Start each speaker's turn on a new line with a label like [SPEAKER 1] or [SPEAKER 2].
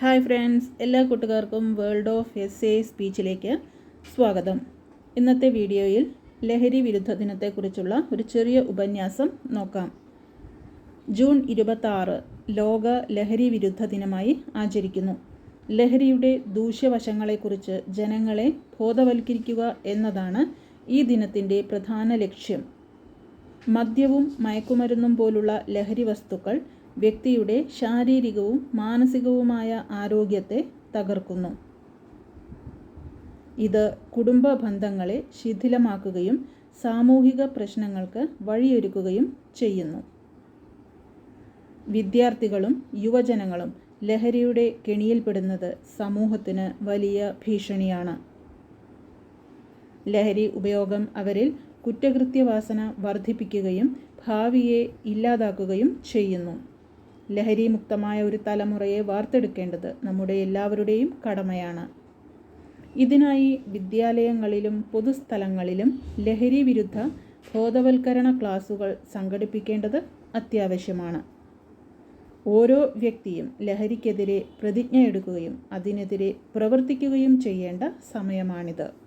[SPEAKER 1] Hi friends എല്ലാ കൂട്ടുകാർക്കും world of S A സ്പീച്ചിലേക്ക് സ്വാഗതം. ഇന്നത്തെ വീഡിയോയിൽ ലഹരി വിരുദ്ധ ദിനത്തെക്കുറിച്ചുള്ള ഒരു ചെറിയ ഉപന്യാസം നോക്കാം. ജൂൺ ഇരുപത്തി ലോക ലഹരി വിരുദ്ധ ദിനമായി ആചരിക്കുന്നു. ലഹരിയുടെ ദൂഷ്യവശങ്ങളെക്കുറിച്ച് ജനങ്ങളെ ബോധവൽക്കരിക്കുക എന്നതാണ് ഈ ദിനത്തിന്റെ പ്രധാന ലക്ഷ്യം. മദ്യവും മയക്കുമരുന്നും പോലുള്ള ലഹരി വസ്തുക്കൾ വ്യക്തിയുടെ ശാരീരികവും മാനസികവുമായ ആരോഗ്യത്തെ തകർക്കുന്നു. ഇത് കുടുംബ ബന്ധങ്ങളെ ശിഥിലമാക്കുകയും സാമൂഹിക പ്രശ്നങ്ങൾക്ക് വഴിയൊരുക്കുകയും ചെയ്യുന്നു. വിദ്യാർത്ഥികളും യുവജനങ്ങളും ലഹരിയുടെ കെണിയിൽപ്പെടുന്നത് സമൂഹത്തിന് വലിയ ഭീഷണിയാണ്. ലഹരി ഉപയോഗം അവരിൽ കുറ്റകൃത്യവാസന വർദ്ധിപ്പിക്കുകയും ഭാവിയെ ഇല്ലാതാക്കുകയും ചെയ്യുന്നു. ലഹരി മുക്തമായ ഒരു തലമുറയെ വാർത്തെടുക്കേണ്ടത് നമ്മുടെ എല്ലാവരുടെയും കടമയാണ്. ഇതിനായി വിദ്യാലയങ്ങളിലും പൊതുസ്ഥലങ്ങളിലും ലഹരി വിരുദ്ധ ബോധവൽക്കരണ ക്ലാസുകൾ സംഘടിപ്പിക്കേണ്ടത് അത്യാവശ്യമാണ്. ഓരോ വ്യക്തിയും ലഹരിക്കെതിരെ പ്രതിജ്ഞ എടുക്കുകയും അതിനെതിരെ പ്രവർത്തിക്കുകയും ചെയ്യേണ്ട സമയമാണിത്.